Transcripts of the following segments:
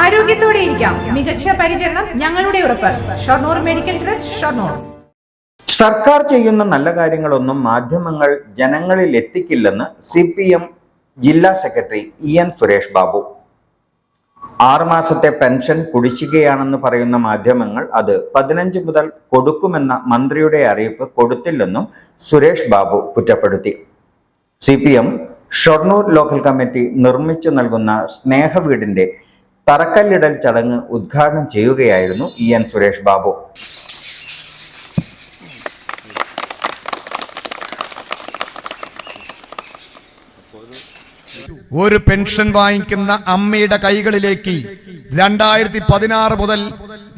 ആരോഗ്യത്തോടെ ഇരിക്കാം. മികച്ച പരിചരണം ഞങ്ങളുടെ ഉറപ്പ്. Shoranur medical trust Shoranur. സർക്കാർ ചെയ്യുന്ന നല്ല കാര്യങ്ങളൊന്നും മാധ്യമങ്ങൾ ജനങ്ങളിൽ എത്തിക്കില്ലെന്ന് സി പി എം ജില്ലാ secretary E N Suresh Babu. ആറുമാസത്തെ pension കുടിശ്ശികയാണെന്ന് പറയുന്ന മാധ്യമങ്ങൾ അത് പതിനഞ്ച് മുതൽ കൊടുക്കുമെന്ന മന്ത്രിയുടെ അറിയിപ്പ് കൊടുത്തില്ലെന്നും സുരേഷ് ബാബു കുറ്റപ്പെടുത്തി. C P M Shoranur local committee നിർമ്മിച്ചു നൽകുന്ന സ്നേഹവീടിന്റെ തറക്കല്ലിടൽ ചടങ്ങ് ഉദ്ഘാടനം ചെയ്യുകയായിരുന്നു ഇ എൻ സുരേഷ് ബാബു. ഒരു പെൻഷൻ വാങ്ങിക്കുന്ന അമ്മയുടെ കൈകളിലേക്ക് രണ്ടായിരത്തി പതിനാറ് മുതൽ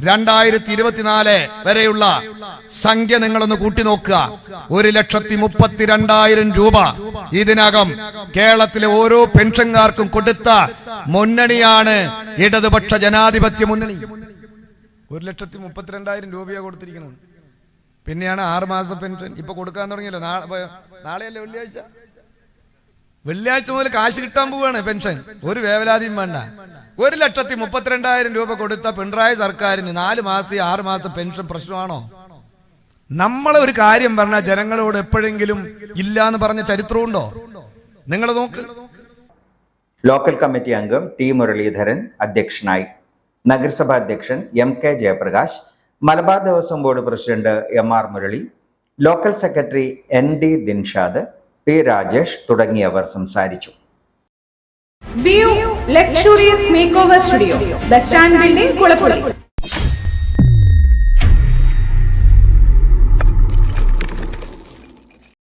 രണ്ടായിരത്തി ഇരുപത്തിനാല് വരെയുള്ള സംഖ്യ നിങ്ങളൊന്ന് കൂട്ടി നോക്കുക ഒരു ലക്ഷത്തി മുപ്പത്തിരണ്ടായിരം രൂപ. ഇതിനകം കേരളത്തിലെ ഓരോ പെൻഷൻകാർക്കും കൊടുത്ത മുന്നണിയാണ്. ഇടതുപക്ഷ ജനാധിപത്യ മുന്നണി. ഒരു ലക്ഷത്തി മുപ്പത്തിരണ്ടായിരം രൂപയാണ് കൊടുത്തിരിക്കുന്നത് പിന്നെയാണ് ആറ് മാസത്തെ പെൻഷൻ. ഇപ്പൊ കൊടുക്കാൻ തുടങ്ങിയല്ലോ. നാളെ നാളെയല്ലേ വെള്ളിയാഴ്ച? വെള്ളിയാഴ്ച മുതൽ കാശ് കിട്ടാൻ പോവാണ് പെൻഷൻ. ഒരു വേവലാതിയും വേണ്ട. ഒരു ലക്ഷത്തി മുപ്പത്തിരണ്ടായിരം രൂപ കൊടുത്ത പിണറായി സർക്കാരിന് നാല് മാസത്തെ ആറ് മാസത്തെ പെൻഷൻ പ്രശ്നമാണോ? നമ്മളെ ഒരു കാര്യം പറഞ്ഞ ജനങ്ങളോട് എപ്പോഴെങ്കിലും ഇല്ല എന്ന് പറഞ്ഞ ചരിത്രമുണ്ടോ? നിങ്ങൾ നോക്ക്. ലോക്കൽ കമ്മിറ്റി അംഗം ടി മുരളീധരൻ അധ്യക്ഷനായി. നഗരസഭാ അധ്യക്ഷൻ M K Jayaprakash Malabar Devaswom board president M R Murali local secretary N D Dinshad P Rajesh തുടങ്ങിയവർ സംസാരിച്ചു. Luxurious make over studio bus stand building Kulappully